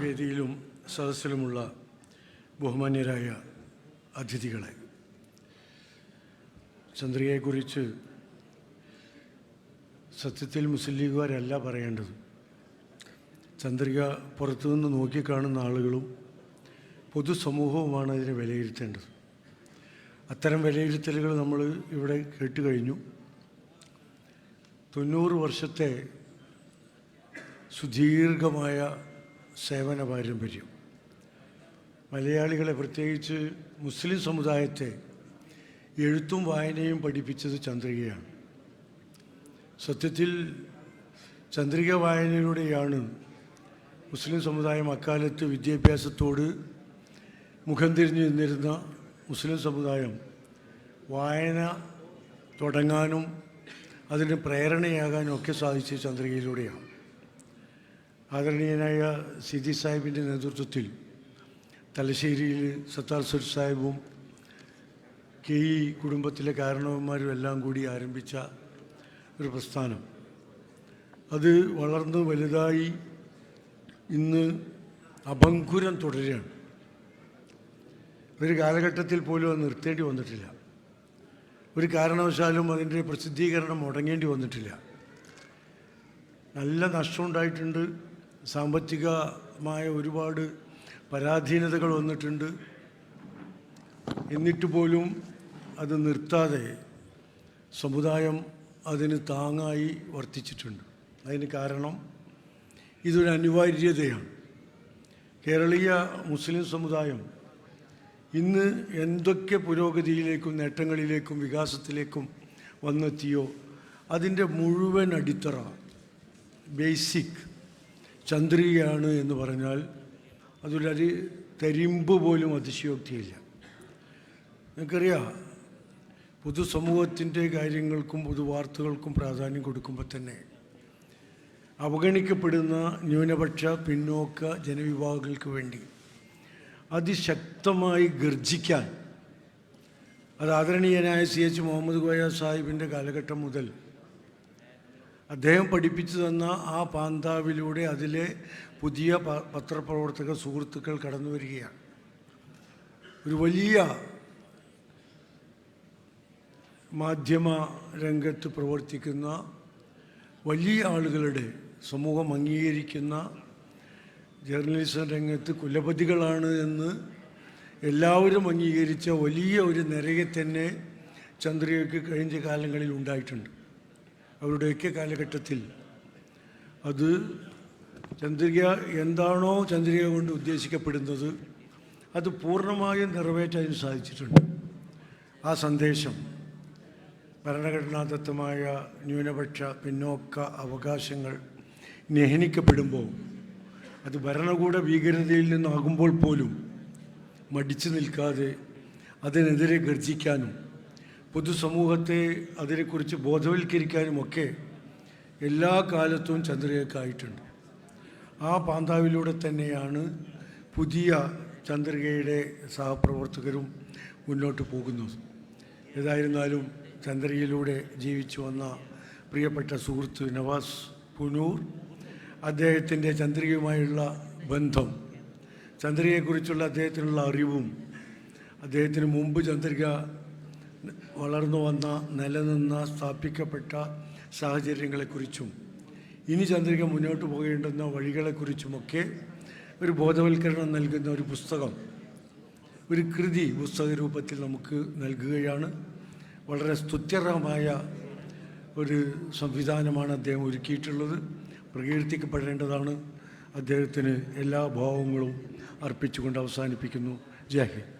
വേദിയിലും സദസ്സിലുമുള്ള ബഹുമാന്യരായ അതിഥികളെ ചന്ദ്രികയെക്കുറിച്ച് സത്യത്തിൽ മുസ്ലിം ലീഗുകാരല്ല പറയേണ്ടത്. ചന്ദ്രിക പുറത്തുനിന്ന് നോക്കിക്കാണുന്ന ആളുകളും പൊതുസമൂഹവുമാണ് അതിനെ വിലയിരുത്തേണ്ടത്. അത്തരം വിലയിരുത്തലുകൾ നമ്മൾ ഇവിടെ കേട്ട് കഴിഞ്ഞു തൊണ്ണൂറ് വർഷത്തെ സുദീർഘമായ സേവന പാരമ്പര്യം മലയാളികളെ പ്രത്യേകിച്ച് മുസ്ലിം സമുദായത്തെ എഴുത്തും വായനയും പഠിപ്പിച്ചത് ചന്ദ്രികയാണ്. സത്യത്തിൽ ചന്ദ്രിക വായനയിലൂടെയാണ് മുസ്ലിം സമുദായം അക്കാലത്ത് വിദ്യാഭ്യാസത്തോട് മുഖം തിരിഞ്ഞു നിന്നിരുന്ന മുസ്ലിം സമുദായം വായന തുടങ്ങാനും അതിന് പ്രേരണയാകാനും ഒക്കെ സാധിച്ചത് ചന്ദ്രികയിലൂടെയാണ്. ആദരണീയനായ സിദി സാഹിബിന്റെ നേതൃത്വത്തിൽ തലശ്ശേരിയിൽ സത്താർ സുർ സാഹിബും കെ ഇ കുടുംബത്തിലെ കാരണവന്മാരും എല്ലാം കൂടി ആരംഭിച്ച ഒരു പ്രസ്ഥാനം. അത് വളർന്ന് വലുതായി ഇന്ന് അഭങ്കുരം തുടരുകയാണ്. ഒരു കാലഘട്ടത്തിൽ പോലും അത് നിർത്തേണ്ടി വന്നിട്ടില്ല. ഒരു കാരണവശാലും അതിന്റെ പ്രസിദ്ധീകരണം മുടങ്ങേണ്ടി വന്നിട്ടില്ല. നല്ല നഷ്ടമുണ്ടായിട്ടുണ്ട്. സാമ്പത്തികമായ ഒരുപാട് പരാധീനതകൾ വന്നിട്ടുണ്ട്. എന്നിട്ട് പോലും അത് നിർത്താതെ സമുദായം അതിന് താങ്ങായി വർത്തിച്ചിട്ടുണ്ട്. അതിന് കാരണം ഇതൊരു അനിവാര്യതയാണ്. കേരളീയ മുസ്ലിം സമുദായം ഇന്ന് എന്തൊക്കെ പുരോഗതിയിലേക്കും നേട്ടങ്ങളിലേക്കും വികാസത്തിലേക്കും വന്നെത്തിയോ അതിന്റെ മുഴുവൻ അടിത്തറ ബേസിക് ചന്ദ്രികയാണ് എന്ന് പറഞ്ഞാൽ അതിലൊരു തരിമ്പ് പോലും അതിശയോക്തിയില്ല. നിങ്ങൾക്കറിയാം പൊതുസമൂഹത്തിന്റെ കാര്യങ്ങൾക്കും പൊതുവാർത്തകൾക്കും പ്രാധാന്യം കൊടുക്കുമ്പോൾ തന്നെ അവഗണിക്കപ്പെടുന്ന ന്യൂനപക്ഷ പിന്നോക്ക ജനവിഭാഗങ്ങൾക്ക് വേണ്ടി അതിശക്തമായി ഗർജിക്കാൻ അത് ആദരണീയനായ സി എച്ച് മുഹമ്മദ് കോയ സാഹിബിന്റെ കാലഘട്ടം മുതൽ അദ്ദേഹം പഠിപ്പിച്ചു തന്ന ആ പാന്താവിലൂടെ അതിലെ പുതിയ പത്രപ്രവർത്തക സുഹൃത്തുക്കൾ കടന്നു വരികയാണ്. ഒരു വലിയ മാധ്യമ രംഗത്ത് പ്രവർത്തിക്കുന്ന വലിയ ആളുകളുടെ സമൂഹം അംഗീകരിക്കുന്ന ജേർണലിസം രംഗത്ത് കുലപതികളാണ് എന്ന് എല്ലാവരും അംഗീകരിച്ച വലിയ ഒരു നിരയെ തന്നെ ചന്ദ്രികയ്ക്ക് കഴിഞ്ഞ കാലങ്ങളിൽ ഉണ്ടായിട്ടുണ്ട്. അവരുടെയൊക്കെ കാലഘട്ടത്തിൽ അത് ചന്ദ്രിക എന്താണോ ചന്ദ്രിക കൊണ്ട് ഉദ്ദേശിക്കപ്പെടുന്നത് അത് പൂർണമായും നിറവേറ്റാൻ സാധിച്ചിട്ടുണ്ട്. ആ സന്ദേശം ഭരണഘടനാദത്തമായ ന്യൂനപക്ഷ പിന്നോക്ക അവകാശങ്ങൾ നിഹനിക്കപ്പെടുമ്പോൾ അത് ഭരണകൂട ഭീകരതയിൽ നിന്നാകുമ്പോൾ പോലും മടിച്ചു നിൽക്കാതെ അതിനെതിരെ ഗർജിക്കാനും പൊതുസമൂഹത്തെ അതിനെക്കുറിച്ച് ബോധവൽക്കരിക്കാനുമൊക്കെ എല്ലാ കാലത്തും ചന്ദ്രികക്കായിട്ടുണ്ട് ആ പാന്താവിലൂടെ തന്നെയാണ് പുതിയ ചന്ദ്രികയുടെ സഹപ്രവർത്തകരും മുന്നോട്ട് പോകുന്നത്. ഏതായിരുന്നാലും ചന്ദ്രികയിലൂടെ ജീവിച്ചു വന്ന പ്രിയപ്പെട്ട സുഹൃത്ത് നവാസ് പുനൂർ അദ്ദേഹത്തിന്റെ ചന്ദ്രികയുമായുള്ള ബന്ധം ചന്ദ്രികയെക്കുറിച്ചുള്ള അദ്ദേഹത്തിനുള്ള അറിവും അദ്ദേഹത്തിന് മുമ്പ് ചന്ദ്രിക വളർന്നു വന്ന നിലനിന്ന സ്ഥാപിക്കപ്പെട്ട സാഹചര്യങ്ങളെക്കുറിച്ചും ഇനി ചന്ദ്രിക മുന്നോട്ട് പോകേണ്ടുന്ന വഴികളെക്കുറിച്ചുമൊക്കെ ഒരു ബോധവൽക്കരണം നൽകുന്ന ഒരു പുസ്തകം ഒരു കൃതി പുസ്തക രൂപത്തിൽ നമുക്ക് നൽകുകയാണ്. വളരെ സ്തുത്യർഹമായ ഒരു സംവിധാനമാണ് അദ്ദേഹം ഒരുക്കിയിട്ടുള്ളത്. പ്രകീർത്തിക്കപ്പെടേണ്ടതാണ്. അദ്ദേഹത്തിന് എല്ലാ ഭാവങ്ങളും അർപ്പിച്ചുകൊണ്ട് അവസാനിപ്പിക്കുന്നു. ജയ് ഹിന്ദ്.